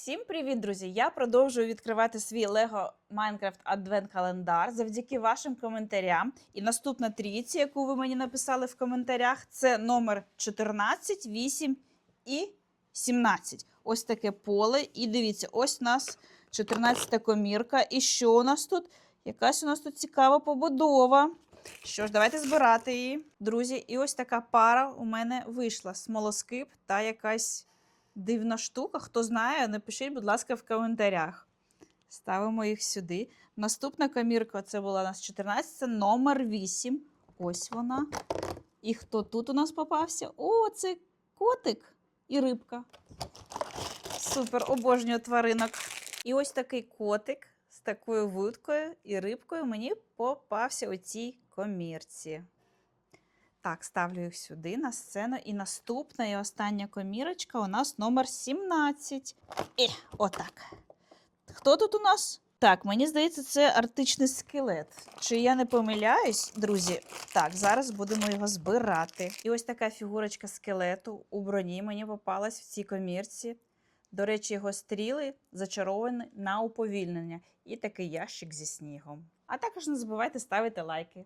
Всім привіт, друзі! Я продовжую відкривати свій Lego Minecraft Advent календар завдяки вашим коментарям. І наступна трійці, яку ви мені написали в коментарях, це номер 14, 8 і 17. Ось таке поле. І дивіться, ось у нас 14-та комірка. І що у нас тут? Якась у нас тут цікава побудова. Що ж, давайте збирати її, друзі. І ось така пара у мене вийшла: смолоскип та якась дивна штука. Хто знає, напишіть, будь ласка, в коментарях. Ставимо їх сюди. Наступна камірка це була у нас 14, це номер 8. Ось вона. І хто тут у нас попався? О, це котик і рибка. Супер, обожнюю тваринок. І ось такий котик з такою вудкою і рибкою мені попався у цій комірці. Так, ставлю їх сюди на сцену. І наступна і остання комірочка у нас номер 17. І отак. Хто тут у нас? Так, мені здається, це арктичний скелет. Чи я не помиляюсь, друзі? Так, зараз будемо його збирати. І ось така фігурочка скелету у броні мені попалась в цій комірці. До речі, його стріли зачаровані на уповільнення. І такий ящик зі снігом. А також не забувайте ставити лайки.